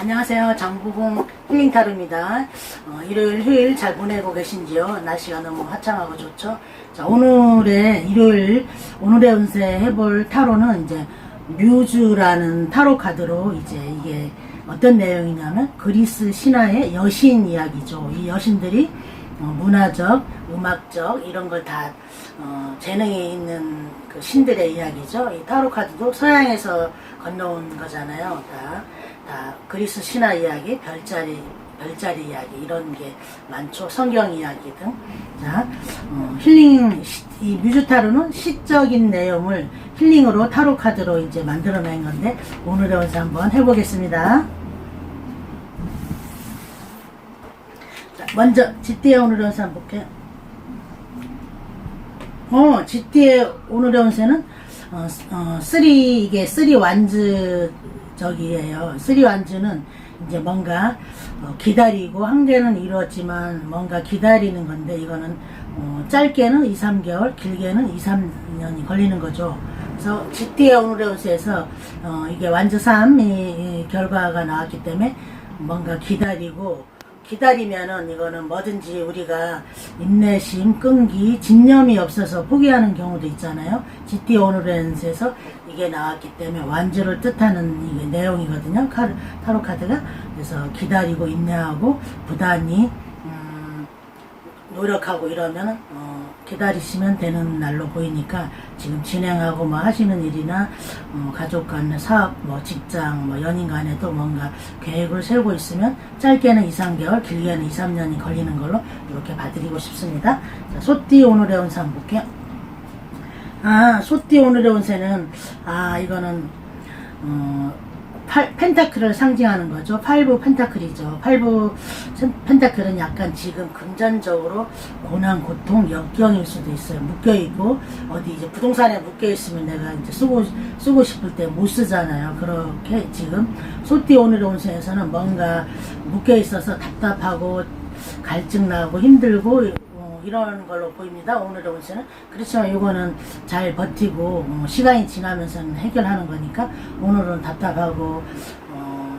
안녕하세요. 장부공 힐링타로입니다. 어, 일요일, 휴일 잘 보내고 계신지요? 날씨가 너무 화창하고 좋죠? 자, 오늘의 일요일, 오늘의 운세 해볼 타로는 이제 뮤즈라는 타로 카드로 이제 이게 어떤 내용이냐면 그리스 신화의 여신 이야기죠. 이 여신들이 어, 문화적, 음악적 이런 걸다 어, 재능이 있는 그 신들의 이야기죠. 이 타로 카드도 서양에서 건너온 거잖아요. 다, 다 그리스 신화 이야기, 별자리, 별자리 이야기 이런 게 많죠. 성경 이야기 등. 자, 어, 힐링 시- 이 뮤즈 타로는 시적인 내용을 힐링으로 타로 카드로 이제 만들어낸 건데 오늘의 원서 한번 해보겠습니다. 자, 먼저 GT의 오늘의 운세 한번 볼게요. 어, GT의 오늘의 운세는 어, 어, 3 이게 3 완즈 3 완즈는 이제 뭔가 어, 기다리고 한 개는 이루었지만 뭔가 기다리는 건데 이거는 어, 짧게는 2, 3개월, 길게는 2, 3년이 걸리는 거죠. 그래서 오늘의 운세에서 어, 이게 완즈 3 이, 이 결과가 나왔기 때문에 뭔가 기다리고 기다리면은 이거는 뭐든지 우리가 인내심, 끈기, 진념이 없어서 포기하는 경우도 있잖아요. GT 오늘엔스에서 이게 나왔기 때문에 완주를 뜻하는 내용이거든요. 카드, 타로 카드가 그래서 기다리고 인내하고 부단히 음, 노력하고 이러면 어, 기다리시면 되는 날로 보이니까 지금 진행하고 뭐 하시는 일이나 어, 가족 간의 사업, 뭐 직장, 뭐 연인 간에도 뭔가 계획을 세우고 있으면 짧게는 2, 3개월, 길게는 2, 3년이 걸리는 걸로 이렇게 봐드리고 싶습니다. 자, 소띠 오늘의 운세 한번 볼게요. 아, 소띠 오늘의 운세는 아 이거는 어, 팔, 펜타클을 상징하는 거죠. 팔부 펜타클이죠. 팔부 펜- 펜타클은 약간 지금 금전적으로 고난, 고통, 역경일 수도 있어요. 묶여있고, 어디 이제 부동산에 묶여있으면 내가 이제 쓰고, 쓰고 싶을 때 못 쓰잖아요. 그렇게 지금 소띠 오늘의 운세에서는 뭔가 묶여있어서 답답하고, 갈증 나고 힘들고, 어, 이런 걸로 보입니다. 오늘의 운세는. 그렇지만 이거는 잘 버티고 어, 시간이 지나면서는 해결하는 거니까 오늘은 답답하고 어,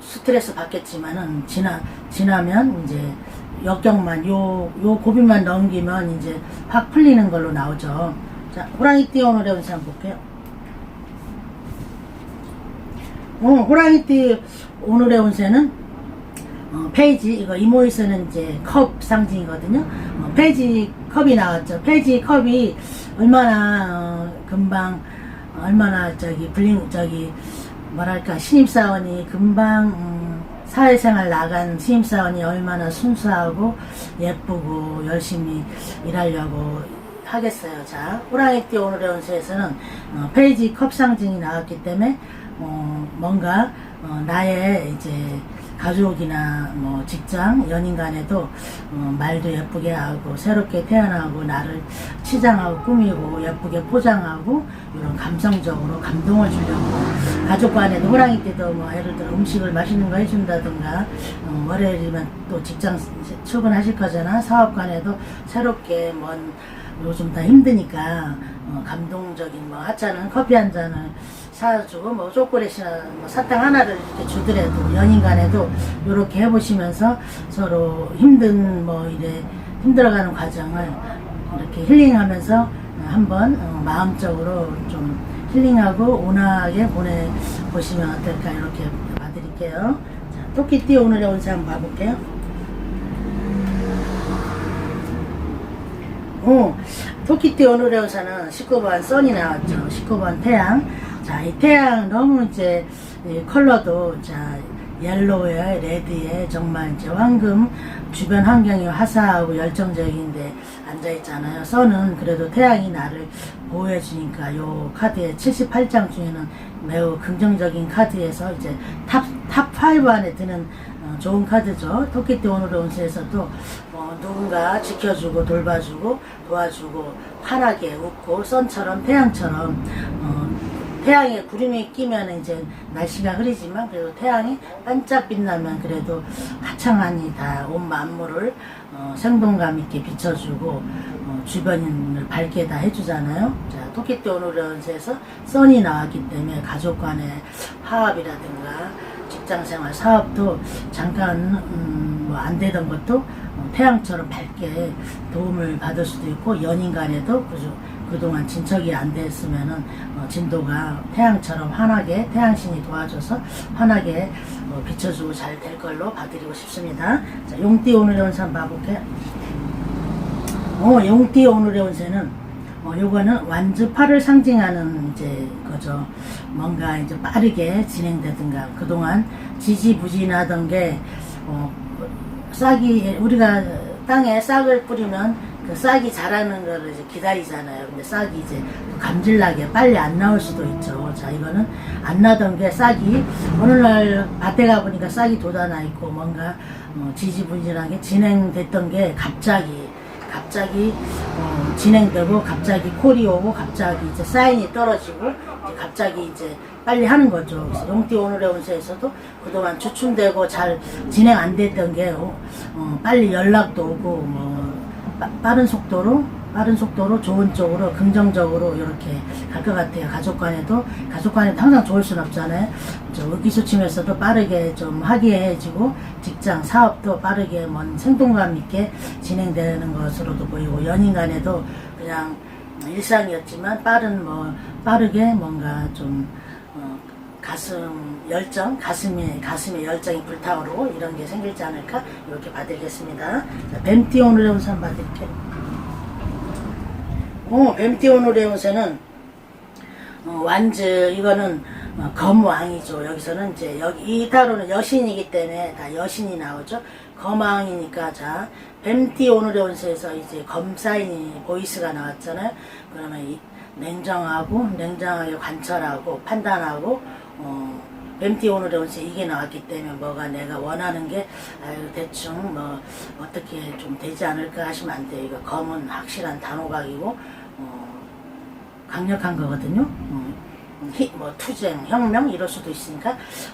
스트레스 받겠지만은 지나 지나면 이제 역경만 요 요 고비만 넘기면 이제 확 풀리는 걸로 나오죠. 자, 호랑이 띠 오늘의 운세 한번 볼게요. 어, 호랑이 띠 오늘의 운세는 어, 페이지 이거 이모에서는 이제 컵 상징이거든요. 어, 페이지 컵이 나왔죠. 페이지 컵이 얼마나 어, 금방 어, 얼마나 저기 블링 저기 뭐랄까 신입사원이 금방 음, 사회생활 나간 신입사원이 얼마나 순수하고 예쁘고 열심히 일하려고 하겠어요. 자, 호랑이띠 오늘의 운세에서는 어, 페이지 컵 상징이 나왔기 때문에 어, 뭔가 어, 나의 이제 가족이나 뭐 직장, 연인 간에도 어, 말도 예쁘게 하고 새롭게 태어나고 나를 치장하고 꾸미고 예쁘게 포장하고 이런 감성적으로 감동을 주려고 가족 간에도 호랑이 때도 뭐 예를 들어 음식을 맛있는 거 해준다든가 어, 월요일이면 또 직장 출근하실 거잖아. 사업 간에도 새롭게 뭔 요즘 다 힘드니까 어, 감동적인 뭐 하찮은 커피 한 잔을 사주고 뭐 초콜릿이나 뭐 사탕 하나를 이렇게 주더라도 연인 간에도 이렇게 해보시면서 서로 힘든 뭐 이래 힘들어가는 과정을 이렇게 힐링하면서 한번 어, 마음적으로 좀 힐링하고 온화하게 보내보시면 어떨까 이렇게 봐드릴게요. 자, 토끼띠 오늘의 운세 한번 봐볼게요. 어, 토끼띠 오늘의 우산은 19번 선이 나왔죠. 19번 태양. 자, 이 태양 너무 이제 이 컬러도 자 옐로우에 레드에 정말 이제 황금 주변 환경이 화사하고 열정적인데 앉아 있잖아요. 선은 그래도 태양이 나를 보호해 주니까 요 카드의 78장 중에는 매우 긍정적인 카드에서 이제 탑 탑5 안에 드는 어, 좋은 카드죠. 토끼띠 오늘의 운세에서도 어, 누군가 지켜주고 돌봐주고 도와주고 환하게 웃고 선처럼 태양처럼 어, 태양에 구름이 끼면 이제 날씨가 흐리지만 그래도 태양이 반짝 빛나면 그래도 화창하니 다 온 만물을 어, 생동감 있게 비춰주고 어, 주변인을 밝게 다 해주잖아요. 자, 토끼띠 오늘의 운세에서 선이 나왔기 때문에 가족 간의 화합이라든가 직장생활, 사업도 잠깐 음, 뭐 안 되던 것도 어, 태양처럼 밝게 도움을 받을 수도 있고 연인 간에도 그죠. 그동안 진척이 안 됐으면은 어, 진도가 태양처럼 환하게 태양신이 도와줘서 환하게 어, 비춰주고 잘 될 걸로 봐드리고 싶습니다. 자, 용띠 오늘의 운세 한번 봐볼게요. 어, 용띠 오늘의 운세는 어, 요거는 완주파를 상징하는 이제 거죠. 뭔가 이제 빠르게 진행되든가 그동안 지지부진하던 게 어, 싹이 우리가 땅에 싹을 뿌리면 그 싹이 자라는 거를 이제 기다리잖아요. 근데 싹이 이제 감질나게 빨리 안 나올 수도 있죠. 자, 이거는 안 나던 게 싹이 어느 날 밭에 가 보니까 싹이 돋아나 있고 뭔가 어, 지지부진하게 진행됐던 게 갑자기 갑자기 어, 진행되고 갑자기 콜이 오고 갑자기 이제 사인이 떨어지고 이제 갑자기 이제 빨리 하는 거죠. 용띠 오늘의 운세에서도 그동안 주춤되고 잘 진행 안 됐던 게 어, 어, 빨리 연락도 오고 뭐 빠, 빠른 속도로 빠른 속도로 좋은 쪽으로 긍정적으로 이렇게 갈 것 같아요. 가족 간에도 가족 간에도 항상 좋을 순 없잖아요. 저 의기소침해서도 빠르게 좀 화기애애해지고 직장 사업도 빠르게 뭔 생동감 있게 진행되는 것으로도 보이고 연인 간에도 그냥 일상이었지만 빠른 뭐 빠르게 뭔가 좀 어, 가슴 열정, 가슴에 가슴에 열정이 불타오르고 이런 게 생길지 않을까 이렇게 봐드리겠습니다. 자, 뱀띠 오늘의 운세 한번 봐드릴게요. 어, 뱀띠 오늘의 운세는 어, 완즈 이거는 어, 검왕이죠. 여기서는 이제 여기 이 타로는 여신이기 때문에 다 여신이 나오죠. 검왕이니까 자 뱀띠 오늘의 운세에서 이제 검사인이 보이스가 나왔잖아요. 그러면 이 냉정하고 냉정하게 관찰하고 판단하고 어, 뱀띠 오늘의 운세 이게 나왔기 때문에 뭐가 내가 원하는 게 아유 대충 뭐 어떻게 좀 되지 않을까 하시면 안 돼요. 이거 검은 확실한 단호각이고 어, 강력한 거거든요. 어, 히- 뭐 투쟁, 혁명 이럴 수도 있으니까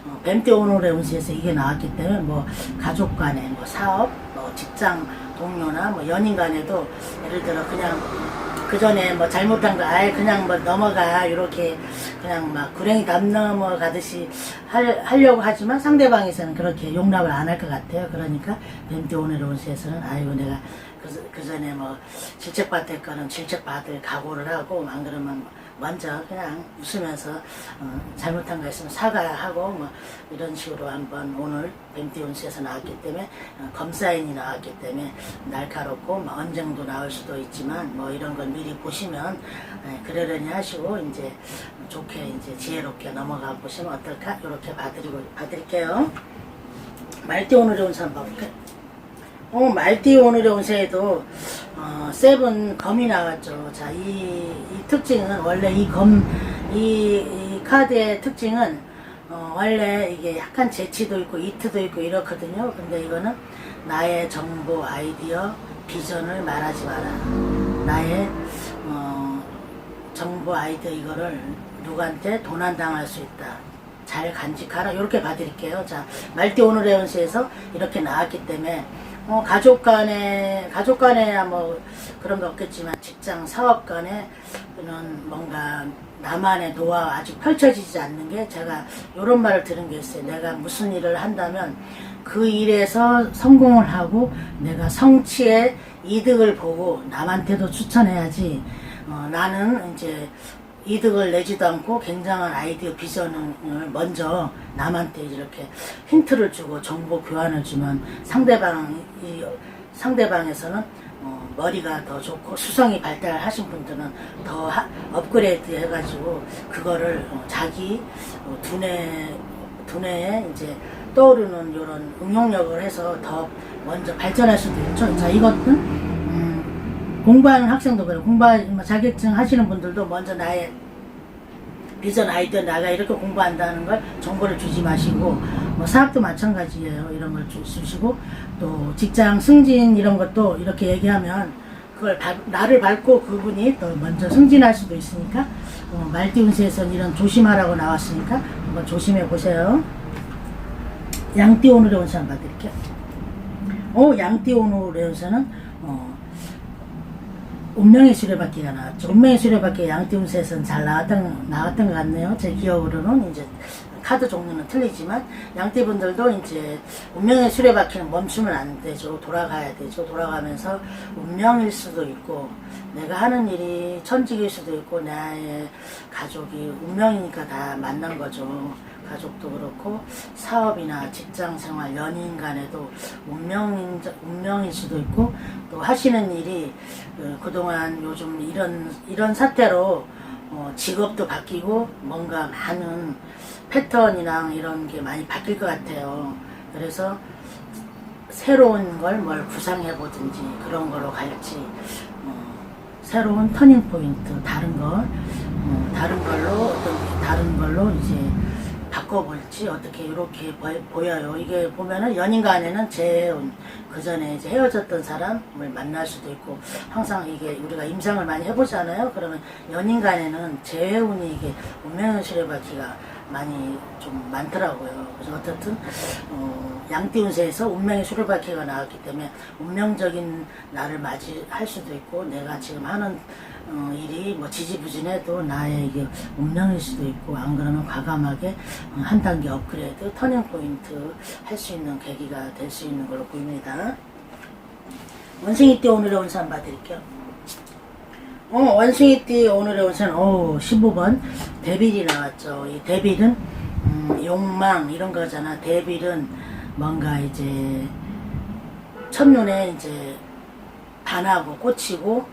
어, 뱀띠 오늘의 운세에서 이게 나왔기 때문에 뭐 가족 간에 뭐 사업, 뭐 직장 동료나 뭐 연인 간에도 예를 들어 그냥 그 전에 뭐 잘못한 거 아예 그냥 뭐 넘어가 이렇게 그냥 막 구렁이 담 넘어가듯이 할, 하려고 하지만 상대방에서는 그렇게 용납을 안 할 것 같아요. 그러니까 뱀띠 오늘의 운세에서는 아이고 내가 그, 그 전에 뭐 질책받을 거는 질책받을 각오를 하고 안 그러면 먼저 그냥 웃으면서 어, 잘못한 거 있으면 사과하고 뭐 이런 식으로 한번 오늘 뱀띠 운세에서 나왔기 때문에 어, 검사인이 나왔기 때문에 날카롭고 뭐 언쟁도 나올 수도 있지만 뭐 이런 걸 미리 보시면 에, 그러려니 하시고 이제 좋게 이제 지혜롭게 넘어가 보시면 어떨까 이렇게 봐드리고 봐드릴게요. 말띠 오늘의 운세 한번 봐볼게요. 어, 말띠 오늘의 운세에도 어, 세븐 검이 나왔죠. 자, 이, 이 특징은 원래 이 검, 이, 이 카드의 특징은 어, 원래 이게 약간 재치도 있고 이트도 있고 이렇거든요. 근데 이거는 나의 정보, 아이디어, 비전을 말하지 마라. 나의 어, 정보, 아이디어 이거를 누구한테 도난당할 수 있다. 잘 간직하라 이렇게 봐드릴게요. 자 말띠 오늘의 운세에서 이렇게 나왔기 때문에 어, 가족 간에 가족 간에야 뭐 그런 거 없겠지만 직장 사업 간에 그런 뭔가 나만의 노하우 아직 펼쳐지지 않는 게 제가 이런 말을 들은 게 있어요. 내가 무슨 일을 한다면 그 일에서 성공을 하고 내가 성취의 이득을 보고 남한테도 추천해야지 어, 나는 이제 이득을 내지도 않고 굉장한 아이디어 비전을 먼저 남한테 이렇게 힌트를 주고 정보 교환을 주면 상대방 이 상대방에서는 어, 머리가 더 좋고 수성이 발달하신 분들은 더 하- 업그레이드 해가지고 그거를 어, 자기 어, 두뇌 두뇌에 이제 떠오르는 이런 응용력을 해서 더 먼저 발전할 수도 있죠. 자 이것은 음, 공부하는 학생도 그래요. 공부할 자격증 하시는 분들도 먼저 나의 비전 아이디어 나가 이렇게 공부한다는 걸 정보를 주지 마시고 뭐 사업도 마찬가지예요. 이런 걸 주, 주시고 또 직장 승진 이런 것도 이렇게 얘기하면 그걸 밟- 나를 밟고 그분이 또 먼저 승진할 수도 있으니까 어, 말띠 운세에서는 이런 조심하라고 나왔으니까 한번 조심해 보세요. 양띠 오늘의 운세 한번 봐드릴게요. 어, 양띠 오늘의 운세는 어, 운명의 수레바퀴가 나왔죠. 운명의 수레바퀴 양띠 운세에서는 잘 나왔던, 나왔던 것 같네요. 제 기억으로는 이제 카드 종류는 틀리지만 양띠분들도 이제 운명의 수레바퀴는 멈추면 안 되죠. 돌아가야 되죠. 돌아가면서 운명일 수도 있고 내가 하는 일이 천직일 수도 있고 나의 가족이 운명이니까 다 만난 거죠. 가족도 그렇고 사업이나 직장 생활, 연인 간에도 운명인, 운명일 수도 있고 또 하시는 일이 그 그동안 요즘 이런 이런 사태로 어, 직업도 바뀌고 뭔가 많은 패턴이랑 이런 게 많이 바뀔 것 같아요. 그래서 새로운 걸 뭘 구상해 보든지 그런 거로 갈지 어, 새로운 터닝 포인트 다른 걸 어, 다른 걸로 어떤 다른 걸로 이제 바꿔볼지 어떻게 이렇게 보, 여요 이게 보면은 연인 간에는 재혼 그 전에 이제 헤어졌던 사람을 만날 수도 있고 항상 이게 우리가 임상을 많이 해보잖아요. 그러면 연인 간에는 재혼이 이게 운명의 수레바퀴가 많이 좀 많더라고요. 그래서 어쨌든 어, 양띠운세에서 운명의 수레바퀴가 나왔기 때문에 운명적인 날을 맞이할 수도 있고 내가 지금 하는 어, 일이 뭐 지지부진해도 나의 이게 운명일 수도 있고 안 그러면 과감하게 어, 한 단계 업그레이드 터닝 포인트 할 수 있는 계기가 될 수 있는 걸로 보입니다. 원숭이 띠 오늘의 한번 봐드릴게요. 어, 원숭이 띠 오늘의 운세는 어 15번 데빌이 나왔죠. 이 데빌은 음, 욕망 이런 거잖아. 데빌은 뭔가 이제 첫눈에 이제 반하고 꽂히고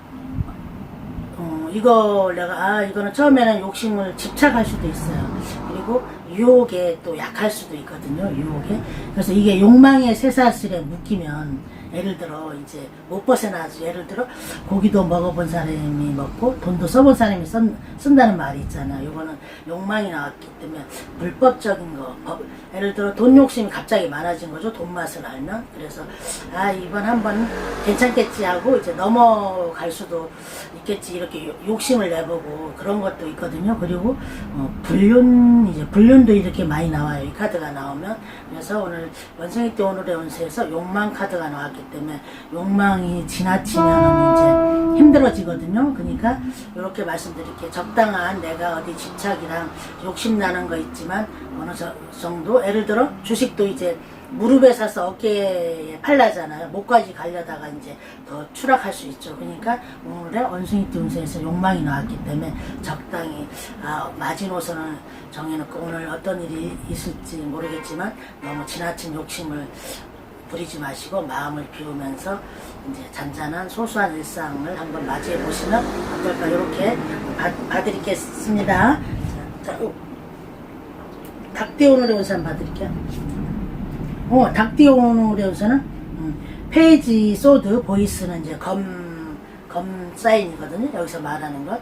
어, 이거 내가 아 이거는 처음에는 욕심을 집착할 수도 있어요. 그리고 유혹에 또 약할 수도 있거든요. 유혹에. 그래서 이게 욕망의 쇠사슬에 묶이면 예를 들어 이제 못 벗어나지. 예를 들어 고기도 먹어본 사람이 먹고 돈도 써본 사람이 쓴, 쓴다는 말이 있잖아요. 이거는 욕망이 나왔기 때문에 불법적인 거. 법, 예를 들어 돈 욕심이 갑자기 많아진 거죠. 돈 맛을 알면. 그래서 아 이번 한번 괜찮겠지 하고 이제 넘어갈 수도 있겠지 이렇게 요- 욕심을 내보고 그런 것도 있거든요. 그리고 어, 불륜 이제 불륜도 이렇게 많이 나와요. 이 카드가 나오면 그래서 오늘 원숭이 때 오늘의 운세에서 욕망 카드가 나왔기 때문에 욕망이 지나치면 이제 힘들어지거든요. 그러니까 이렇게 말씀드릴게요. 적당한 내가 어디 집착이랑 욕심 나는 거 있지만 어느 저- 정도 예를 들어 주식도 이제 무릎에 사서 어깨에 팔라잖아요. 목까지 가려다가 이제 더 추락할 수 있죠. 그러니까 오늘의 원숭이 띠운세에서 욕망이 나왔기 때문에 적당히 아, 마지노선을 정해놓고 오늘 어떤 일이 있을지 모르겠지만 너무 지나친 욕심을 부리지 마시고 마음을 비우면서 이제 잔잔한 소소한 일상을 한번 맞이해 보시면 어떨까 이렇게 봐, 봐드리겠습니다. 자, 자, 요. 닭띠 오늘의 운세 한번 봐드릴게요. 어, 닭띠오노레우스는 음, 페이지 소드 보이스는 이제 검, 검 사인이거든요. 여기서 말하는 것.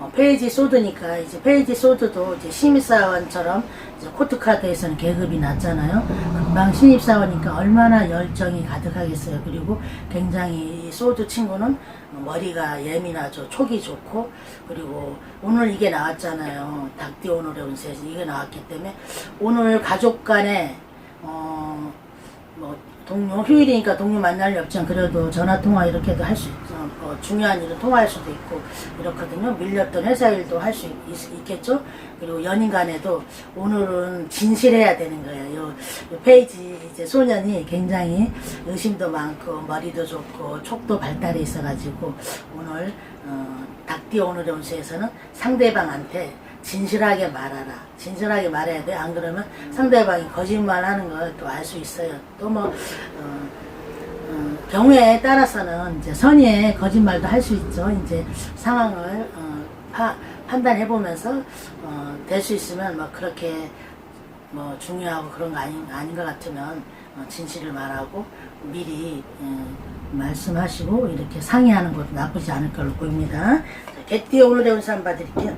어, 페이지 소드니까 이제 페이지 소드도 이제 신입사원처럼 이제 코트카드에서는 계급이 낮잖아요. 금방 신입사원이니까 얼마나 열정이 가득하겠어요. 그리고 굉장히 이 소드 친구는 머리가 예민하죠. 촉이 좋고 그리고 오늘 이게 나왔잖아요. 닭띠 오늘의 운세에서 이게 나왔기 때문에 오늘 가족 간에 어, 뭐, 동료, 휴일이니까 동료 만날 일 없지만 그래도 전화 통화 이렇게도 할 수 있죠. 어, 중요한 일은 통화할 수도 있고 이렇거든요. 밀렸던 회사 일도 할 수 있겠죠. 그리고 연인 간에도 오늘은 진실해야 되는 거예요. 요, 요 페이지 이제 소년이 굉장히 의심도 많고 머리도 좋고 촉도 발달해 있어가지고 오늘 어, 닭띠 오늘의 운세에서는 상대방한테 진실하게 말하라. 진실하게 말해야 돼. 안 그러면 상대방이 거짓말 하는 걸 또 알 수 있어요. 또 뭐, 어, 어, 경우에 따라서는 이제 선의의 거짓말도 할 수 있죠. 이제 상황을, 어, 파, 판단해 보면서, 어, 될 수 있으면 뭐 그렇게 뭐 중요하고 그런 거 아닌, 아닌 것 같으면 어, 진실을 말하고 미리 음, 말씀하시고 이렇게 상의하는 것도 나쁘지 않을 걸로 보입니다. 자, 개띠 오늘의 운세 한번 봐드릴게요.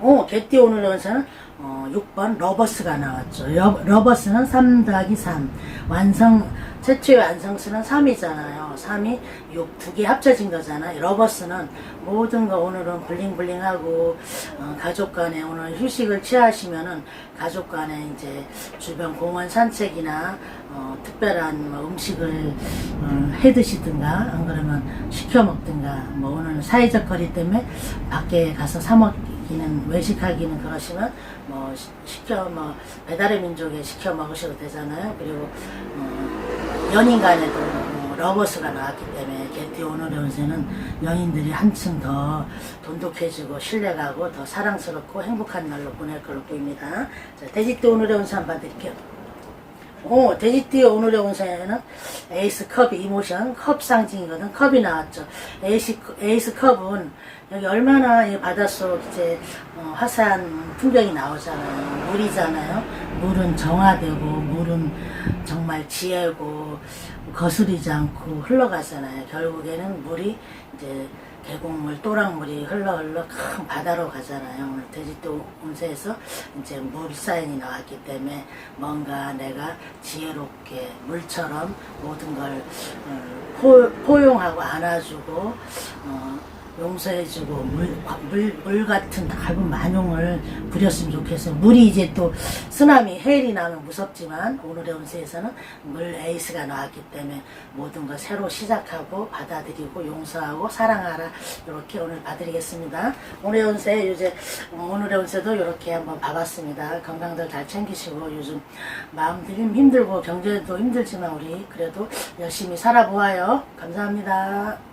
어, 개띠 오늘 원사는 어, 6번 러버스가 나왔죠. 러, 러버스는 3 더하기 3. 완성, 최초의 완성수는 3이잖아요. 3이 6, 두 개 합쳐진 거잖아요. 러버스는 모든 거 오늘은 블링블링하고, 어, 가족 간에 오늘 휴식을 취하시면은 가족 간에 이제 주변 공원 산책이나, 어, 특별한 뭐 음식을 어, 해 드시든가, 안 그러면 시켜 먹든가, 뭐 오늘 사회적 거리 때문에 밖에 가서 사 먹, 외식하기는 외식하기는 그러시면 뭐 시- 시켜 뭐 배달의 민족에 시켜 먹으셔도 되잖아요. 그리고 어, 연인 간에도 뭐 러버스가 나왔기 때문에 오늘의 운세는 연인들이 한층 더 돈독해지고 신뢰가고 더 사랑스럽고 행복한 날로 보낼 걸로 보입니다. 자, 돼지띠 운세 한번 봐드릴게요. 오, 돼지띠 오늘의 운세는 에이스 컵 이모션 컵 상징이거든. 컵이 나왔죠. 에이스, 에이스 컵은 여기 얼마나 이 바닷속 이제 어, 화사한 풍경이 나오잖아요. 물이잖아요. 물은 정화되고 물은 정말 지혜고 거스리지 않고 흘러가잖아요. 결국에는 물이 이제 계곡물, 또랑물이 흘러 흘러 큰 바다로 가잖아요. 오늘 돼지또 운세에서 이제 물 사인이 나왔기 때문에 뭔가 내가 지혜롭게 물처럼 모든 걸 어, 포, 포용하고 안아주고 어, 용서해주고 물, 물, 물 같은 넓은 만용을 부렸으면 좋겠어요. 물이 이제 또 쓰나미, 해일이 나면 무섭지만 오늘의 운세에서는 물 에이스가 나왔기 때문에 모든 걸 새로 시작하고 받아들이고 용서하고 사랑하라 이렇게 오늘 봐드리겠습니다. 오늘의 운세 이제 오늘의 운세도 이렇게 한번 봐봤습니다. 건강들 잘 챙기시고 요즘 마음도 힘- 힘들고 경제도 힘들지만 우리 그래도 열심히 살아보아요. 감사합니다.